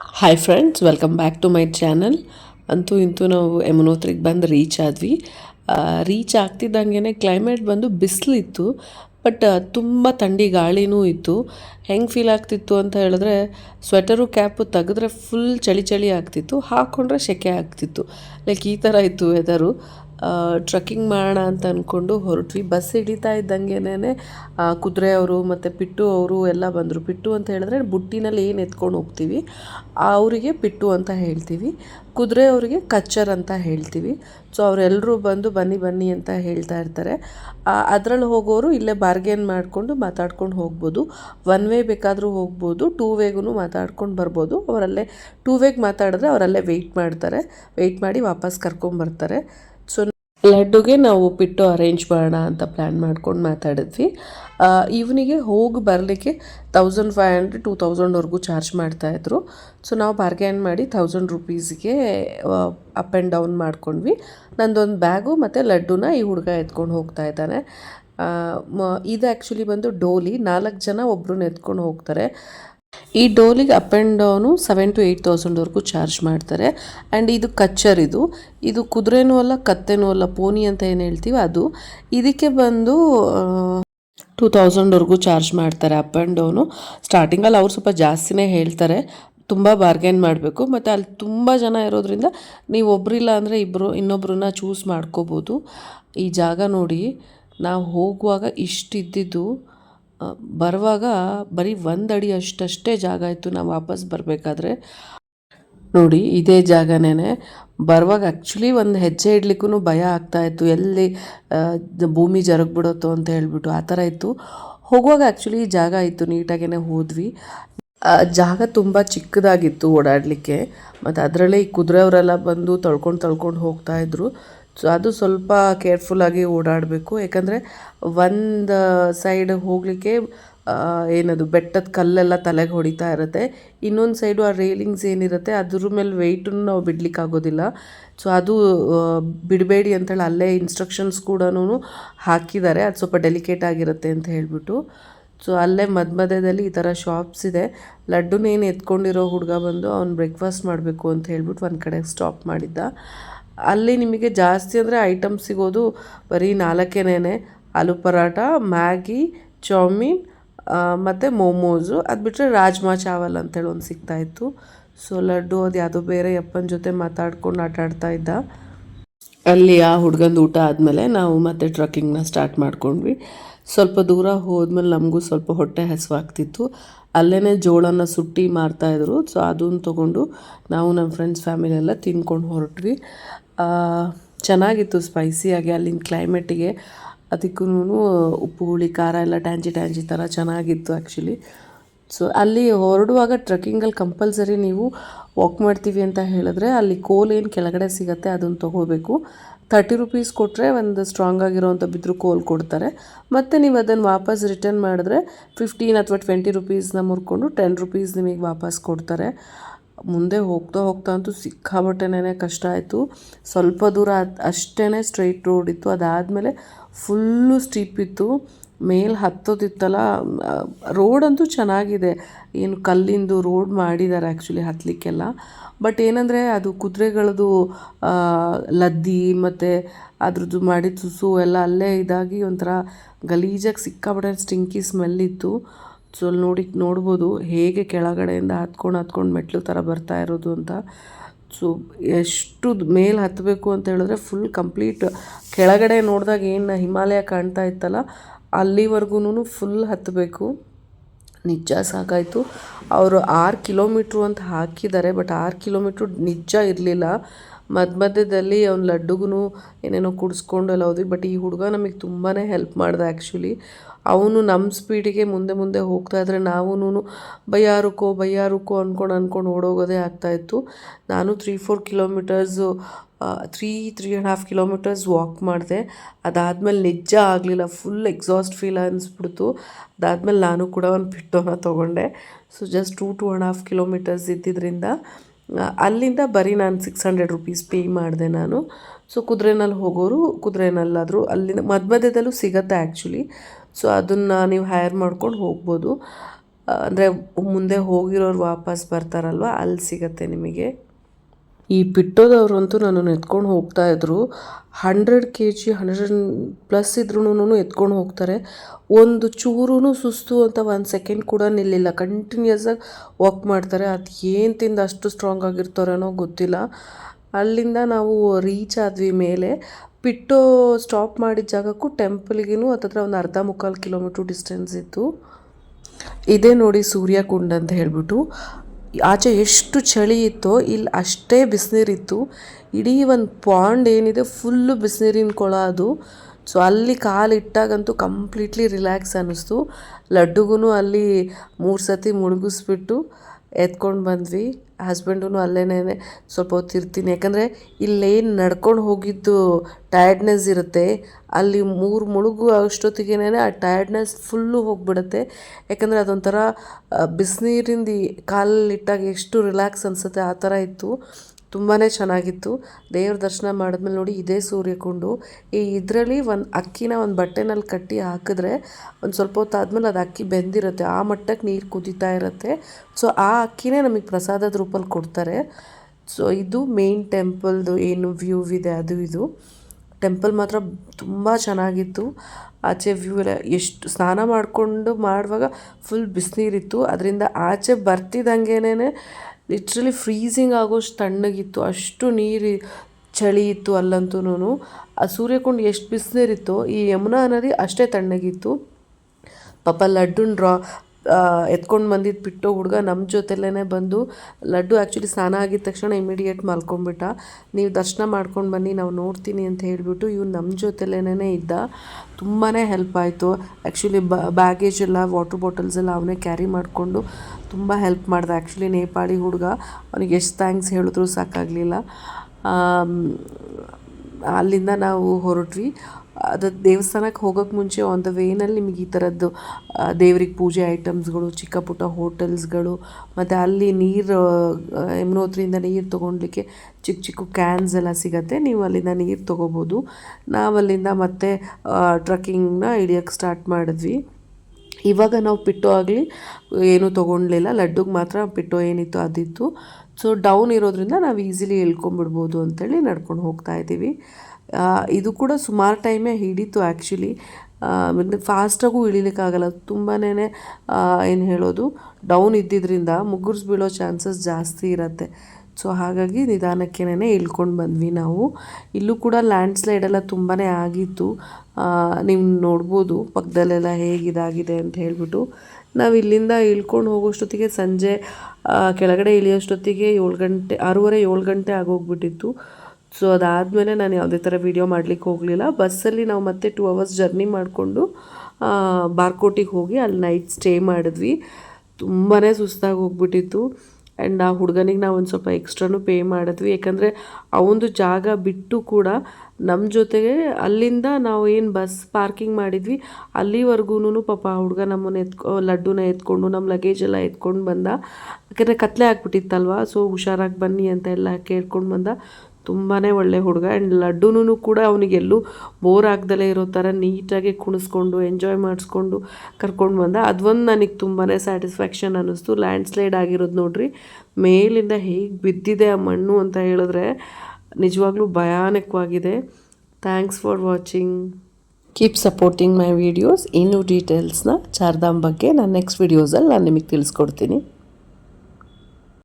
Hi friends welcome back to my channel ಅಂತೂ ಇಂತೂ ನಾವು ಯಮುನೋತ್ರಿಗೆ ಬಂದು ರೀಚ್ ಆದ್ವಿ. ರೀಚ್ ಆಗ್ತಿದ್ದಂಗೆ ಕ್ಲೈಮೇಟ್ ಬಂದು ಬಿಸಿಲಿತ್ತು ಬಟ್ ತುಂಬ ಥಂಡಿ ಗಾಳಿನೂ ಇತ್ತು. ಹೆಂಗೆ ಫೀಲ್ ಆಗ್ತಿತ್ತು ಅಂತ ಹೇಳಿದ್ರೆ ಸ್ವೆಟರು ಕ್ಯಾಪು ತೆಗೆದ್ರೆ ಫುಲ್ ಚಳಿ ಚಳಿ ಆಗ್ತಿತ್ತು ಹಾಕ್ಕೊಂಡ್ರೆ ಸೆಕೆ ಆಗ್ತಿತ್ತು. ಲೈಕ್ ಈ ಥರ ಇತ್ತು ವೆದರು ಟ್ರಕ್ಕಿಂಗ್ ಮಾಡೋಣ ಅಂತ ಅಂದ್ಕೊಂಡು ಹೊರಟ್ವಿ. ಬಸ್ ಹಿಡಿತಾ ಇದ್ದಂಗೆನೇ ಕುದುರೆ ಅವರು ಮತ್ತು ಪಿಟ್ಟು ಅವರು ಎಲ್ಲ ಬಂದರು. ಪಿಟ್ಟು ಅಂತ ಹೇಳಿದ್ರೆ ಬುಟ್ಟಿನಲ್ಲಿ ಏನು ಎತ್ಕೊಂಡು ಹೋಗ್ತೀವಿ? ಅವರಿಗೆ ಪಿಟ್ಟು ಅಂತ ಹೇಳ್ತೀವಿ. ಕುದುರೆ ಅವರಿಗೆ ಕಚ್ಚರ್ ಅಂತ ಹೇಳ್ತೀವಿ. ಸೊ ಅವರೆಲ್ಲರೂ ಬಂದು ಬನ್ನಿ ಬನ್ನಿ ಅಂತ ಹೇಳ್ತಾ ಇರ್ತಾರೆ. ಅದರಲ್ಲಿ ಹೋಗೋರು ಇಲ್ಲೇ ಬಾರ್ಗೇನ್ ಮಾಡಿಕೊಂಡು ಮಾತಾಡ್ಕೊಂಡು ಹೋಗ್ಬೋದು. ಒನ್ ವೇ ಬೇಕಾದರೂ ಹೋಗ್ಬೋದು ಟೂ ವೇಗೂ ಮಾತಾಡ್ಕೊಂಡು ಬರ್ಬೋದು. ಅವರಲ್ಲೇ ಟೂ ವೇಗೆ ಮಾತಾಡಿದ್ರೆ ಅವರಲ್ಲೇ ವೆಯ್ಟ್ ಮಾಡ್ತಾರೆ. ವೆಯ್ಟ್ ಮಾಡಿ ವಾಪಸ್ ಕರ್ಕೊಂಬರ್ತಾರೆ. ಲಡ್ಡುಗೆ ನಾವು ಪಿಟ್ಟು ಅರೇಂಜ್ ಮಾಡೋಣ ಅಂತ ಪ್ಲ್ಯಾನ್ ಮಾಡ್ಕೊಂಡು ಮಾತಾಡಿದ್ವಿ. ಇವನಿಗೆ ಹೋಗಿ ಬರಲಿಕ್ಕೆ ತೌಸಂಡ್ ಫೈವ್ ಹಂಡ್ರೆಡ್ ಟೂ ತೌಸಂಡ್ವರೆಗೂ ಚಾರ್ಜ್ ಮಾಡ್ತಾಯಿದ್ರು ಸೊ ನಾವು ಬಾರ್ಗೇನ್ ಮಾಡಿ ತೌಸಂಡ್ ರುಪೀಸ್ಗೆ ಅಪ್ ಆ್ಯಂಡ್ ಡೌನ್ ಮಾಡ್ಕೊಂಡ್ವಿ. ನಂದೊಂದು ಬ್ಯಾಗು ಮತ್ತು ಲಡ್ಡುನ ಈ ಹುಡುಗ ಎತ್ಕೊಂಡು ಹೋಗ್ತಾ ಇದ್ದಾನೆ. ಇದು ಆ್ಯಕ್ಚುಲಿ ಬಂದು ಡೋಲಿ. ನಾಲ್ಕು ಜನ ಒಬ್ಬರನ್ನ ಎತ್ಕೊಂಡು ಹೋಗ್ತಾರೆ. ಈ ಡೋಲಿಗೆ up and down seven to eight ತೌಸಂಡ್ವರೆಗೂ charge ಮಾಡ್ತಾರೆ. ಆ್ಯಂಡ್ ಇದು ಕಚ್ಚರ್ ಇದು. ಇದು ಕುದುರೆನೂ ಅಲ್ಲ, ಕತ್ತೆನೂ ಅಲ್ಲ, ಪೋನಿ ಅಂತ ಏನು ಹೇಳ್ತೀವಿ ಅದು. ಇದಕ್ಕೆ ಬಂದು ಟೂ ತೌಸಂಡ್ವರೆಗೂ ಚಾರ್ಜ್ ಮಾಡ್ತಾರೆ ಅಪ್ ಆ್ಯಂಡ್ ಡೌನು ಸ್ಟಾರ್ಟಿಂಗಲ್ಲಿ ಅವ್ರು ಸ್ವಲ್ಪ ಜಾಸ್ತಿನೇ ಹೇಳ್ತಾರೆ. ತುಂಬ ಬಾರ್ಗೇನ್ ಮಾಡಬೇಕು. ಮತ್ತು ಅಲ್ಲಿ ತುಂಬ ಜನ ಇರೋದ್ರಿಂದ ನೀವು ಒಬ್ಬರಿಲ್ಲ ಅಂದರೆ ಇಬ್ಬರು ಇನ್ನೊಬ್ಬರನ್ನ ಚೂಸ್ ಮಾಡ್ಕೋಬೋದು. ಈ ಜಾಗ ನೋಡಿ, ನಾವು ಹೋಗುವಾಗ ಇಷ್ಟಿದ್ದಿದ್ದು ಬರುವಾಗ ಬರೀ ಒಂದು ಅಡಿ ಅಷ್ಟಷ್ಟೇ ಜಾಗ ಇತ್ತು. ನಾವು ವಾಪಸ್ ಬರಬೇಕಾದ್ರೆ ನೋಡಿ ಇದೇ ಜಾಗನೇ ಬರುವಾಗ ಆ್ಯಕ್ಚುಲಿ ಒಂದು ಹೆಜ್ಜೆ ಇಡ್ಲಿಕ್ಕೂ ಭಯ ಆಗ್ತಾ ಇತ್ತು. ಎಲ್ಲಿ ಭೂಮಿ ಜರುಗ್ಬಿಡುತ್ತೋ ಅಂತ ಹೇಳ್ಬಿಟ್ಟು ಆ ಥರ ಇತ್ತು. ಹೋಗುವಾಗ ಆ್ಯಕ್ಚುಲಿ ಜಾಗ ಇತ್ತು. ನೀಟಾಗೇ ಹೋದ್ವಿ. ಜಾಗ ತುಂಬ ಚಿಕ್ಕದಾಗಿತ್ತು ಓಡಾಡಲಿಕ್ಕೆ. ಮತ್ತು ಅದರಲ್ಲೇ ಈ ಕುದುರೆಯವರೆಲ್ಲ ಬಂದು ತಳ್ಕೊಂಡು ತಳ್ಕೊಂಡು ಹೋಗ್ತಾ ಇದ್ರು. ಸೊ ಅದು ಸ್ವಲ್ಪ ಕೇರ್ಫುಲ್ಲಾಗಿ ಓಡಾಡಬೇಕು. ಯಾಕಂದರೆ ಒಂದು ಸೈಡ್ ಹೋಗಲಿಕ್ಕೆ ಏನದು, ಬೆಟ್ಟದ ಕಲ್ಲೆಲ್ಲ ತಲೆಗೆ ಹೊಡಿತಾ ಇರುತ್ತೆ. ಇನ್ನೊಂದು ಸೈಡು ಆ ರೇಲಿಂಗ್ಸ್ ಏನಿರುತ್ತೆ, ಅದ್ರ ಮೇಲೆ ವೆಯ್ಟನ್ನು ನಾವು ಬಿಡ್ಲಿಕ್ಕೆ ಆಗೋದಿಲ್ಲ. ಸೊ ಅದು ಬಿಡಬೇಡಿ ಅಂತೇಳಿ ಅಲ್ಲೇ ಇನ್ಸ್ಟ್ರಕ್ಷನ್ಸ್ ಕೂಡ ಹಾಕಿದ್ದಾರೆ. ಅದು ಸ್ವಲ್ಪ ಡೆಲಿಕೇಟ್ ಆಗಿರುತ್ತೆ ಅಂತ ಹೇಳಿಬಿಟ್ಟು. ಸೊ ಅಲ್ಲೇ ಮಧ್ಯ ಮಧ್ಯದಲ್ಲಿ ಈ ಥರ ಶಾಪ್ಸ್ ಇದೆ. ಲಡ್ಡುನೇನು ಎತ್ಕೊಂಡಿರೋ ಹುಡುಗ ಬಂದು ಅವ್ನು ಬ್ರೇಕ್ಫಾಸ್ಟ್ ಮಾಡಬೇಕು ಅಂತ ಹೇಳ್ಬಿಟ್ಟು ಒಂದು ಕಡೆ ಸ್ಟಾಪ್ ಮಾಡಿದ್ದ. ಅಲ್ಲಿ ನಿಮಗೆ ಜಾಸ್ತಿ ಅಂದರೆ ಐಟಮ್ ಸಿಗೋದು ಬರೀ ನಾಲ್ಕೇನೇ ಆಲೂ ಪರಾಟ ಮ್ಯಾಗಿ, ಚೌಮೀನ್ ಮತ್ತು ಮೋಮೋಸು. ಅದು ಬಿಟ್ಟರೆ ರಾಜ್ಮಾ ಚಾವಲ್ ಅಂತೇಳಿ ಒಂದು ಸಿಗ್ತಾಯಿತ್ತು ಸೊ, ಲಡ್ಡು ಅದು ಯಾವುದೋ ಬೇರೆ ಅಪ್ಪನ ಜೊತೆ ಮಾತಾಡ್ಕೊಂಡು ಆಟ ಆಡ್ತಾ ಇದ್ದ. ಅಲ್ಲಿ ಆ ಹುಡುಗಂದು ಊಟ ಆದಮೇಲೆ ನಾವು ಮತ್ತೆ ಟ್ರಕ್ಕಿಂಗ್ನ ಸ್ಟಾರ್ಟ್ ಮಾಡ್ಕೊಂಡ್ವಿ. ಸ್ವಲ್ಪ ದೂರ ಹೋದ್ಮೇಲೆ ನಮಗೂ ಸ್ವಲ್ಪ ಹೊಟ್ಟೆ ಹಸಿವಾಗ್ತಿತ್ತು ಅಲ್ಲೇ ಜೋಳನ ಸುಟ್ಟಿ ಮಾರ್ತಾಯಿದ್ರು ಸೊ ಅದನ್ನು ತೊಗೊಂಡು ನಾವು ನಮ್ಮ ಫ್ರೆಂಡ್ಸ್ ಫ್ಯಾಮಿಲಿ ಎಲ್ಲ ತಿನ್ಕೊಂಡು ಹೊರಟ್ವಿ. ಚೆನ್ನಾಗಿತ್ತು ಸ್ಪೈಸಿಯಾಗಿ ಅಲ್ಲಿನ ಕ್ಲೈಮೇಟಿಗೆ ಅದಕ್ಕೂ ಉಪ್ಪು, ಹುಳಿ, ಖಾರ ಎಲ್ಲ ಟ್ಯಾಂಜಿ ಟ್ಯಾಂಜಿ ಥರ ಚೆನ್ನಾಗಿತ್ತು ಆ್ಯಕ್ಚುಲಿ ಸೊ ಅಲ್ಲಿ ಹೊರಡುವಾಗ ಟ್ರೆಕ್ಕಿಂಗಲ್ಲಿ ಕಂಪಲ್ಸರಿ ನೀವು ವಾಕ್ ಮಾಡ್ತೀವಿ ಅಂತ ಹೇಳಿದ್ರೆ ಅಲ್ಲಿ ಕೋಲ್ ಏನು ಕೆಳಗಡೆ ಸಿಗುತ್ತೆ ಅದನ್ನು ತೊಗೋಬೇಕು. ತರ್ಟಿ ರುಪೀಸ್ ಕೊಟ್ಟರೆ ಒಂದು ಸ್ಟ್ರಾಂಗ್ ಆಗಿರೋವಂಥ ಬಿದ್ರು ಕೋಲ್ ಕೊಡ್ತಾರೆ. ಮತ್ತು ನೀವು ಅದನ್ನು ವಾಪಸ್ ರಿಟರ್ನ್ ಮಾಡಿದ್ರೆ ಫಿಫ್ಟೀನ್ ಅಥವಾ ಟ್ವೆಂಟಿ ರುಪೀಸ್ನ ಮುರ್ಕೊಂಡು ಟೆನ್ ರುಪೀಸ್ ನಿಮಗೆ ವಾಪಸ್ ಕೊಡ್ತಾರೆ. ಮುಂದೆ ಹೋಗ್ತಾ ಹೋಗ್ತಾ ಅಂತೂ ಸಿಕ್ಕಾಬಟ್ಟೆನೇ ಕಷ್ಟ ಆಯಿತು. ಸ್ವಲ್ಪ ದೂರ ಅಷ್ಟೇ ಸ್ಟ್ರೈಟ್ ರೋಡ್ ಇತ್ತು. ಅದಾದಮೇಲೆ ಫುಲ್ಲು ಸ್ಟೀಪ್ ಇತ್ತು. ಮೇಲೆ ಹತ್ತೋದಿತ್ತಲ್ಲ ರೋಡ್ ಅಂತೂ ಚೆನ್ನಾಗಿದೆ. ಏನು ಕಲ್ಲಿಂದು ರೋಡ್ ಮಾಡಿದ್ದಾರೆ ಆ್ಯಕ್ಚುಲಿ ಹತ್ತಲಿಕ್ಕೆಲ್ಲ ಬಟ್ ಏನಂದರೆ ಅದು ಕುದುರೆಗಳದು ಲದ್ದಿ ಮತ್ತು ಅದ್ರದ್ದು ಮಾಡಿದ ಸುಸು ಎಲ್ಲ ಅಲ್ಲೇ ಇದಾಗಿ ಒಂಥರ ಗಲೀಜಾಗಿ ಸಿಕ್ಕಾಪಟ್ಟೆ ಸ್ಟಿಂಕಿ ಸ್ಮೆಲ್ ಇತ್ತು. ಸೊ ಅಲ್ಲಿ ನೋಡಿ ನೋಡ್ಬೋದು ಹೇಗೆ ಕೆಳಗಡೆಯಿಂದ ಹತ್ಕೊಂಡು ಹತ್ಕೊಂಡು ಮೆಟ್ಲು ಥರ ಬರ್ತಾ ಇರೋದು ಅಂತ. ಸೊ, ಎಷ್ಟು ಮೇಲೆ ಹತ್ತಬೇಕು ಅಂತ ಹೇಳಿದ್ರೆ ಫುಲ್ ಕಂಪ್ಲೀಟ್ ಕೆಳಗಡೆ ನೋಡಿದಾಗ ಏನು ಹಿಮಾಲಯ ಕಾಣ್ತಾ ಇತ್ತಲ್ಲ ಅಲ್ಲಿವರೆಗೂ ಫುಲ್ ಹತ್ತಬೇಕು ನಿಜ ಸಾಕಾಯಿತು. ಅವರು ಆರು ಕಿಲೋಮೀಟ್ರು ಅಂತ ಹಾಕಿದ್ದಾರೆ, ಬಟ್ ಆರು ಕಿಲೋಮೀಟ್ರು ನಿಜ ಇರಲಿಲ್ಲ. ಮಧ್ಯ ಮಧ್ಯದಲ್ಲಿ ಅವ್ನ ಲಡ್ಡುಗೂ ಏನೇನೋ ಕುಡಿಸ್ಕೊಂಡು ಎಲ್ಲ ಹೋದ್ವಿ, ಬಟ್ ಈ ಹುಡುಗ ನಮಗೆ ತುಂಬಾ ಹೆಲ್ಪ್ ಮಾಡ್ದೆ ಆ್ಯಕ್ಚುಲಿ ಅವನು ನಮ್ಮ ಸ್ಪೀಡಿಗೆ ಮುಂದೆ ಮುಂದೆ ಹೋಗ್ತಾ ಇದ್ರೆ ನಾವೂ ಬೈಯಾರುಕೋ ಬೈಯಾರುಕೋ ಅಂದ್ಕೊಂಡು ಅಂದ್ಕೊಂಡು ಓಡೋಗೋದೇ ಆಗ್ತಾಯಿತ್ತು ನಾನು three four kilometres three three and half kilometres walk ಮಾಡಿದೆ. ಅದಾದಮೇಲೆ ನಿಜ ಆಗಲಿಲ್ಲ ಫುಲ್ ಎಕ್ಸಾಸ್ಟ್ ಫೀಲ್ ಅನಿಸ್ಬಿಡ್ತು. ಅದಾದಮೇಲೆ ನಾನು ಕೂಡ ಒಂದು ಪಿಟ್ಟೋನ ತೊಗೊಂಡೆ. So just two to and half kilometres ಇದ್ದಿದ್ದರಿಂದ ಅಲ್ಲಿಂದ ಬರೀ ನಾನು ಸಿಕ್ಸ್ ಹಂಡ್ರೆಡ್ ರುಪೀಸ್ ಪೇ ಮಾಡಿದೆ ನಾನು. ಸೊ ಕುದುರೆನಲ್ಲಿ ಹೋಗೋರು, ಕುದುರೆನಲ್ಲಾದರೂ ಅಲ್ಲಿಂದ ಮಧ್ಯ ಮಧ್ಯದಲ್ಲೂ ಸಿಗತ್ತೆ ಆ್ಯಕ್ಚುಲಿ ಸೊ ಅದನ್ನು ನೀವು ಹೈರ್ ಮಾಡ್ಕೊಂಡು ಹೋಗ್ಬೋದು. ಅಂದರೆ ಮುಂದೆ ಹೋಗಿರೋರು ವಾಪಸ್ ಬರ್ತಾರಲ್ವ, ಅಲ್ಲಿ ಸಿಗತ್ತೆ ನಿಮಗೆ. ಈ ಬಿಟ್ಟೋದವ್ರಂತೂ ನನ್ನನ್ನು ಎತ್ಕೊಂಡು ಹೋಗ್ತಾ ಇದ್ರು. Hundred K G hundred plus ಇದ್ರೂ ಎತ್ಕೊಂಡು ಹೋಗ್ತಾರೆ. ಒಂದು ಚೂರೂ ಸುಸ್ತು ಅಂತ ಒಂದು ಸೆಕೆಂಡ್ ಕೂಡ ನಿಲ್ಲಿಲ್ಲ. ಕಂಟಿನ್ಯೂಸ್ ಆಗಿ ವಾಕ್ ಮಾಡ್ತಾರೆ. ಅದು ಏನು ತಿಂದು ಅಷ್ಟು ಸ್ಟ್ರಾಂಗ್ ಆಗಿರ್ತಾರೇನೋ ಗೊತ್ತಿಲ್ಲ. ಅಲ್ಲಿಂದ ನಾವು ರೀಚ್ ಆದ್ವಿ ಮೇಲೆ. ಪಿಟ್ಟೋ ಸ್ಟಾಪ್ ಮಾಡಿದ ಜಾಗಕ್ಕೂ ಟೆಂಪಲ್ಗಿನೂ ಹತ್ತತ್ರ ಒಂದು ಅರ್ಧ ಮುಕ್ಕಾಲು ಕಿಲೋಮೀಟ್ರ್ ಡಿಸ್ಟೆನ್ಸ್ ಇತ್ತು. ಇದೇ ನೋಡಿ ಸೂರ್ಯಕುಂಡ ಅಂತ ಹೇಳ್ಬಿಟ್ಟು. ಆಚೆ ಎಷ್ಟು ಚಳಿ ಇತ್ತೋ ಇಲ್ಲಿ ಅಷ್ಟೇ ಬಿಸಿನೀರಿತ್ತು ಇಡೀ ಒಂದು ಪಾಂಡ್ ಏನಿದೆ ಫುಲ್ಲು ಬಿಸಿನೀರಿನ ಕೊಳ ಅದು. ಸೊ ಅಲ್ಲಿ ಕಾಲಿಟ್ಟಾಗಂತೂ ಕಂಪ್ಲೀಟ್ಲಿ ರಿಲ್ಯಾಕ್ಸ್ ಅನ್ನಿಸ್ತು ಲಡ್ಡುಗೂ ಅಲ್ಲಿ ಮೂರು ಸತಿ ಮುಳುಗಿಸ್ಬಿಟ್ಟು ಎತ್ಕೊಂಡು ಬಂದ್ವಿ. ಹಸ್ಬೆಂಡೂ ಅಲ್ಲೇನೇ ಸ್ವಲ್ಪ ಹೊತ್ತು ಇರ್ತೀನಿ. ಯಾಕಂದರೆ ಇಲ್ಲೇನು ನಡ್ಕೊಂಡು ಹೋಗಿದ್ದು ಟಯರ್ಡ್ನೆಸ್ ಇರುತ್ತೆ. ಅಲ್ಲಿ ಮೂರು ಮುಳುಗು ಅಷ್ಟೊತ್ತಿಗೆನೇ ಆ ಟಯರ್ಡ್ನೆಸ್ ಫುಲ್ಲು ಹೋಗಿಬಿಡುತ್ತೆ. ಯಾಕಂದರೆ ಅದೊಂಥರ ಬಿಸಿನೀರಿಂದ ಕಾಲಲ್ಲಿಟ್ಟಾಗ ಎಷ್ಟು ರಿಲ್ಯಾಕ್ಸ್ ಅನಿಸುತ್ತೆ, ಆ ಥರ ಇತ್ತು. ತುಂಬಾ ಚೆನ್ನಾಗಿತ್ತು. ದೇವ್ರ ದರ್ಶನ ಮಾಡಿದ್ಮೇಲೆ ನೋಡಿ ಇದೇ ಸೂರ್ಯಕುಂಡು ಈ ಇದರಲ್ಲಿ ಒಂದು ಅಕ್ಕಿನ ಒಂದು ಬಟ್ಟೆನಲ್ಲಿ ಕಟ್ಟಿ ಹಾಕಿದ್ರೆ ಒಂದು ಸ್ವಲ್ಪ ಹೊತ್ತು ಆದಮೇಲೆ ಅದು ಅಕ್ಕಿ ಬೆಂದಿರುತ್ತೆ. ಆ ಮಟ್ಟಕ್ಕೆ ನೀರು ಕುದೀತಾ ಇರುತ್ತೆ. ಸೊ ಆ ಅಕ್ಕಿನೇ ನಮಗೆ ಪ್ರಸಾದದ ರೂಪಲ್ಲಿ ಕೊಡ್ತಾರೆ. ಸೊ ಇದು ಮೇನ್ ಟೆಂಪಲ್ದು ಏನು ವ್ಯೂ ಇದೆ ಅದು ಇದು. ಟೆಂಪಲ್ ಮಾತ್ರ ತುಂಬ ಚೆನ್ನಾಗಿತ್ತು. ಆಚೆ ವ್ಯೂ ಎಲ್ಲ ಎಷ್ಟು ಸ್ನಾನ ಮಾಡಿಕೊಂಡು ಮಾಡುವಾಗ ಫುಲ್ ಬಿಸಿನೀರಿತ್ತು. ಅದರಿಂದ ಆಚೆ ಬರ್ತಿದ್ದಂಗೆನೇ ಲಿಟ್ರಲಿ ಫ್ರೀಸಿಂಗ್ ಆಗೋಷ್ಟು ತಣ್ಣಗಿತ್ತು, ಅಷ್ಟು ನೀರು ಚಳಿ ಇತ್ತು ಅಲ್ಲಂತೂ ಆ ಸೂರ್ಯಕುಂಡ್ ಎಷ್ಟು ಬಿಸಿನೀರಿತ್ತು, ಈ ಯಮುನಾ ನದಿ ಅಷ್ಟೇ ತಣ್ಣಗಿತ್ತು. ಪಾಪ ಲಡ್ಡುನ ಡ್ರಾ ಎತ್ಕೊಂಡು ಬಂದಿದ್ದು ಬಿಟ್ಟು ಹುಡುಗ ನಮ್ಮ ಜೊತೆಲೇ ಬಂದು ಲಡ್ಡು ಆ್ಯಕ್ಚುಲಿ ಸ್ನಾನ ಆಗಿದ ತಕ್ಷಣ ಇಮಿಡಿಯೇಟ್ ಮಲ್ಕೊಂಡ್ಬಿಟ್ಟ. ನೀವು ದರ್ಶನ ಮಾಡ್ಕೊಂಡು ಬನ್ನಿ, ನಾವು ನೋಡ್ತೀನಿ ಅಂತ ಹೇಳಿಬಿಟ್ಟು ಇವ್ನು ನಮ್ಮ ಜೊತೆಲೇ ಇದ್ದ. ತುಂಬಾ ಹೆಲ್ಪ್ ಆಯಿತು. ಆ್ಯಕ್ಚುಲಿ ಬ್ಯಾಗೇಜ್ ಎಲ್ಲ ವಾಟರ್ ಬಾಟಲ್ಸ್ ಎಲ್ಲ ಅವನೇ ಕ್ಯಾರಿ ಮಾಡಿಕೊಂಡು ತುಂಬ ಹೆಲ್ಪ್ ಮಾಡ್ದೆ. ಆ್ಯಕ್ಚುಲಿ ನೇಪಾಳಿ ಹುಡುಗ, ಅವನಿಗೆ ಎಷ್ಟು ಥ್ಯಾಂಕ್ಸ್ ಹೇಳಿದ್ರು ಸಾಕಾಗಲಿಲ್ಲ. ಅಲ್ಲಿಂದ ನಾವು ಹೊರಟ್ವಿ. ಅದು ದೇವಸ್ಥಾನಕ್ಕೆ ಹೋಗೋಕ್ಕೆ ಮುಂಚೆ ಆನ್ ದ ವೇನಲ್ಲಿ ನಿಮಗೆ ಈ ಥರದ್ದು ದೇವ್ರಿಗೆ ಪೂಜೆ ಐಟಮ್ಸ್ಗಳು ಚಿಕ್ಕ ಪುಟ್ಟ ಹೋಟೆಲ್ಸ್ಗಳು ಮತ್ತು ಅಲ್ಲಿ ನೀರು ಯಮುನೋತ್ರಿಯಿಂದ ನೀರು ತೊಗೊಳ್ಲಿಕ್ಕೆ ಚಿಕ್ಕ ಚಿಕ್ಕ ಕ್ಯಾನ್ಸ್ ಎಲ್ಲ ಸಿಗುತ್ತೆ. ನೀವು ಅಲ್ಲಿಂದ ನೀರು ತೊಗೋಬೋದು. ನಾವು ಅಲ್ಲಿಂದ ಮತ್ತೆ ಟ್ರಕ್ಕಿಂಗ್ನ ಹಿಡಿಯೋಕ್ಕೆ ಸ್ಟಾರ್ಟ್ ಮಾಡಿದ್ವಿ. ಇವಾಗ ನಾವು ಪಿಟ್ಟು ಆಗಲಿ ಏನೂ ತೊಗೊಳ್ಲಿಲ್ಲ ಲಡ್ಡುಗೆ ಮಾತ್ರ ಪಿಟ್ಟು ಏನಿತ್ತು ಅದಿತ್ತು. ಸೊ ಡೌನ್ ಇರೋದ್ರಿಂದ ನಾವು ಈಸಿಲಿ ಹೇಳ್ಕೊಂಬಿಡ್ಬೋದು ಅಂತೇಳಿ ನಡ್ಕೊಂಡು ಹೋಗ್ತಾ ಇದ್ದೀವಿ. ಇದು ಕೂಡ ಸುಮಾರು ಟೈಮೇ ಹಿಡಿತು ಆ್ಯಕ್ಚುಲಿ ಫಾಸ್ಟಾಗೂ ಇಳಿಲಿಕ್ಕಾಗಲ್ಲ ತುಂಬಾ ಏನು ಹೇಳೋದು? ಡೌನ್ ಇದ್ದಿದ್ದರಿಂದ ಮುಗ್ಗುರ್ಸ್ ಬೀಳೋ ಚಾನ್ಸಸ್ ಜಾಸ್ತಿ ಇರುತ್ತೆ. ಸೊ ಹಾಗಾಗಿ ನಿಧಾನಕ್ಕೇನೆ ಇಳ್ಕೊಂಡು ಬಂದ್ವಿ ನಾವು. ಇಲ್ಲೂ ಕೂಡ ಲ್ಯಾಂಡ್ ಸ್ಲೈಡ್ ಎಲ್ಲ ತುಂಬಾ ಆಗಿತ್ತು. ನೀವು ನೋಡ್ಬೋದು ಪಕ್ಕದಲ್ಲೆಲ್ಲ ಹೇಗಿದಾಗಿದೆ ಅಂತ ಹೇಳಿಬಿಟ್ಟು ನಾವು ಇಲ್ಲಿಂದ ಇಳ್ಕೊಂಡು ಹೋಗೋಷ್ಟೊತ್ತಿಗೆ ಸಂಜೆ ಕೆಳಗಡೆ ಇಳಿಯೋಷ್ಟೊತ್ತಿಗೆ ಏಳು ಗಂಟೆ, ಆರೂವರೆ, ಏಳು ಗಂಟೆ ಆಗೋಗ್ಬಿಟ್ಟಿತ್ತು. ಸೊ ಅದಾದಮೇಲೆ ನಾನು ಯಾವುದೇ ಥರ ವೀಡಿಯೋ ಮಾಡಲಿಕ್ಕೆ ಹೋಗಲಿಲ್ಲ. ಬಸ್ಸಲ್ಲಿ ನಾವು ಮತ್ತೆ ಟೂ ಅವರ್ಸ್ ಜರ್ನಿ ಮಾಡಿಕೊಂಡು ಬಾರ್ಕೋಟಿಗೆ ಹೋಗಿ ಅಲ್ಲಿ ನೈಟ್ ಸ್ಟೇ ಮಾಡಿದ್ವಿ. ತುಂಬಾ ಸುಸ್ತಾಗಿ ಹೋಗ್ಬಿಟ್ಟಿತ್ತು. ಆ್ಯಂಡ್ ಆ ಹುಡುಗನಿಗೆ ನಾವು ಒಂದು ಸ್ವಲ್ಪ ಎಕ್ಸ್ಟ್ರಾನು ಪೇ ಮಾಡಿದ್ವಿ. ಯಾಕಂದರೆ ಅವನದು ಜಾಗ ಬಿಟ್ಟು ಕೂಡ ನಮ್ಮ ಜೊತೆಗೆ ಅಲ್ಲಿಂದ ನಾವು ಏನು ಬಸ್ ಪಾರ್ಕಿಂಗ್ ಮಾಡಿದ್ವಿ ಅಲ್ಲಿವರೆಗೂ ಪಾಪ ಹುಡುಗ ನಮ್ಮನ್ನು ಎತ್ಕೊ, ಲಡ್ಡುನ ಎತ್ಕೊಂಡು ನಮ್ಮ ಲಗೇಜ್ ಎಲ್ಲ ಎತ್ಕೊಂಡು ಬಂದ. ಯಾಕಂದರೆ ಕತ್ಲೆ ಆಗ್ಬಿಟ್ಟಿತ್ತಲ್ವ? ಸೊ ಹುಷಾರಾಗಿ ಬನ್ನಿ ಅಂತ ಎಲ್ಲ ಕೇಳ್ಕೊಂಡು ಬಂದ. ತುಂಬಾ ಒಳ್ಳೆ ಹುಡುಗ. ಆ್ಯಂಡ್ ಲಡ್ಡುನೂ ಕೂಡ ಅವನಿಗೆಲ್ಲೂ ಬೋರ್ ಆಗ್ದಲೇ ಇರೋ ಥರ ನೀಟಾಗಿ ಕುಣಿಸ್ಕೊಂಡು ಎಂಜಾಯ್ ಮಾಡಿಸ್ಕೊಂಡು ಕರ್ಕೊಂಡು ಬಂದ. ಅದೊಂದು ನನಗೆ ತುಂಬಾ ಸ್ಯಾಟಿಸ್ಫ್ಯಾಕ್ಷನ್ ಅನ್ನಿಸ್ತು. ಲ್ಯಾಂಡ್ ಸ್ಲೈಡ್ ಆಗಿರೋದು ನೋಡ್ರಿ. ಮೇಲಿಂದ ಹೇಗೆ ಬಿದ್ದಿದೆ ಆ ಮಣ್ಣು ಅಂತ ಹೇಳಿದ್ರೆ ನಿಜವಾಗ್ಲೂ ಭಯಾನಕವಾಗಿದೆ. Thanks for watching keep supporting my videos ಇನ್ನೂ ಡೀಟೇಲ್ಸ್ನ ಚಾರ್ಧಾಮ್ ಬಗ್ಗೆ ನಾನು ನೆಕ್ಸ್ಟ್ ವೀಡಿಯೋಸಲ್ಲಿ ನಾನು ನಿಮಗೆ ತಿಳಿಸ್ಕೊಡ್ತೀನಿ.